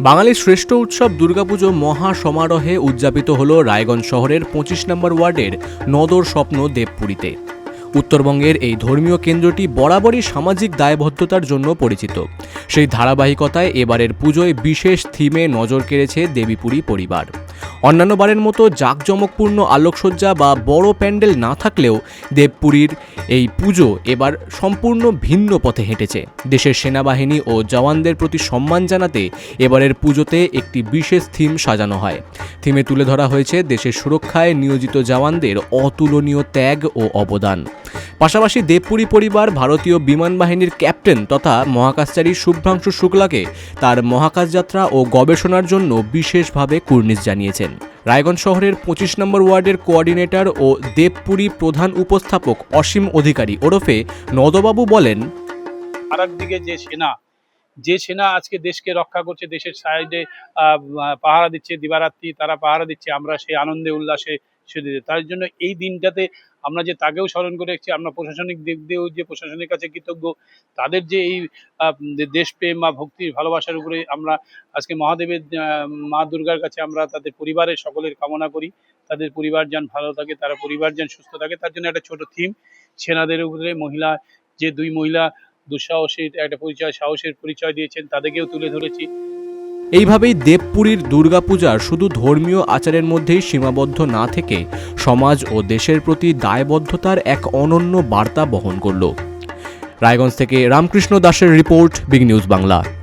বাঙালির শ্রেষ্ঠ উৎসব দুর্গাপুজো মহা সমারোহে উদযাপিত হল রায়গঞ্জ শহরের পঁচিশ নম্বর ওয়ার্ডের নদর স্বপ্ন দেবপুরীতে। উত্তরবঙ্গের এই ধর্মীয় কেন্দ্রটি বরাবরই সামাজিক দায়বদ্ধতার জন্য পরিচিত। সেই ধারাবাহিকতায় এবারের পুজোয় বিশেষ থিমে নজর কেড়েছে দেবীপুরী পরিবার। অন্যান্য বারের মতো জাঁকজমকপূর্ণ আলোকসজ্জা বা বড় প্যান্ডেল না থাকলেও দেবপুরীর এই পুজো এবার সম্পূর্ণ ভিন্ন পথে হেঁটেছে। দেশের সেনাবাহিনী ও জওয়ানদের প্রতি সম্মান জানাতে এবারের পুজোতে একটি বিশেষ থিম সাজানো হয়। থিমে তুলে ধরা হয়েছে দেশের সুরক্ষায় নিয়োজিত জওয়ানদের অতুলনীয় ত্যাগ ও অবদান। পাশাপাশি দেবপুরী পরিবার ভারতীয় বিমান বাহিনীর ক্যাপ্টেন তথা মহাকাশচারী শুভ্রাংশু শুক্লাকে তার মহাকাশ যাত্রা ও গবেষণার জন্য বিশেষভাবে কুর্নিশ জানিয়েছেন। রায়গঞ্জ শহরের পঁচিশ নম্বর ওয়ার্ডের কোঅর্ডিনেটর ও দেবপুরী প্রধান উপস্থাপক অসীম অধিকারী ওরফে নদবাবু বলেন আর দিকে যে সেনা যে সেনা আজকে দেশকে রক্ষা করছে, দেশের সাইডে পাহারা দিচ্ছে, দিবারাত্রি তারা পাহারা দিচ্ছে, আমরা সেই আনন্দে, উল্লাসে সেদিকে তার জন্য এই দিনটাতে আমরা যে তাকেও স্মরণ করে রাখছি, আমরা প্রশাসনিক দিক দিয়েও যে প্রশাসনের কাছে কৃতজ্ঞ, তাদের যে এই দেশপ্রেম বা ভক্তির ভালোবাসার উপরে আমরা আজকে মহাদেবের মা দুর্গার কাছে আমরা তাদের পরিবারের সকলের কামনা করি। তাদের পরিবার যেন ভালো থাকে, তারা পরিবার যেন সুস্থ থাকে। তার জন্য একটা ছোট থিম, সেনাদের উপরে মহিলা, যে দুই মহিলা দুঃসাহসের একটা পরিচয়, সাহসের পরিচয় দিয়েছেন, তাদেরকেও তুলে ধরেছি। এইভাবেই দেবপুরীর দুর্গাপূজার শুধু ধর্মীয় আচারের মধ্যেই সীমাবদ্ধ না থেকে সমাজ ও দেশের প্রতি দায়বদ্ধতার এক অনন্য বার্তা বহন করল। রায়গঞ্জ থেকে রামকৃষ্ণ দাসের রিপোর্ট বিগ নিউজ বাংলা।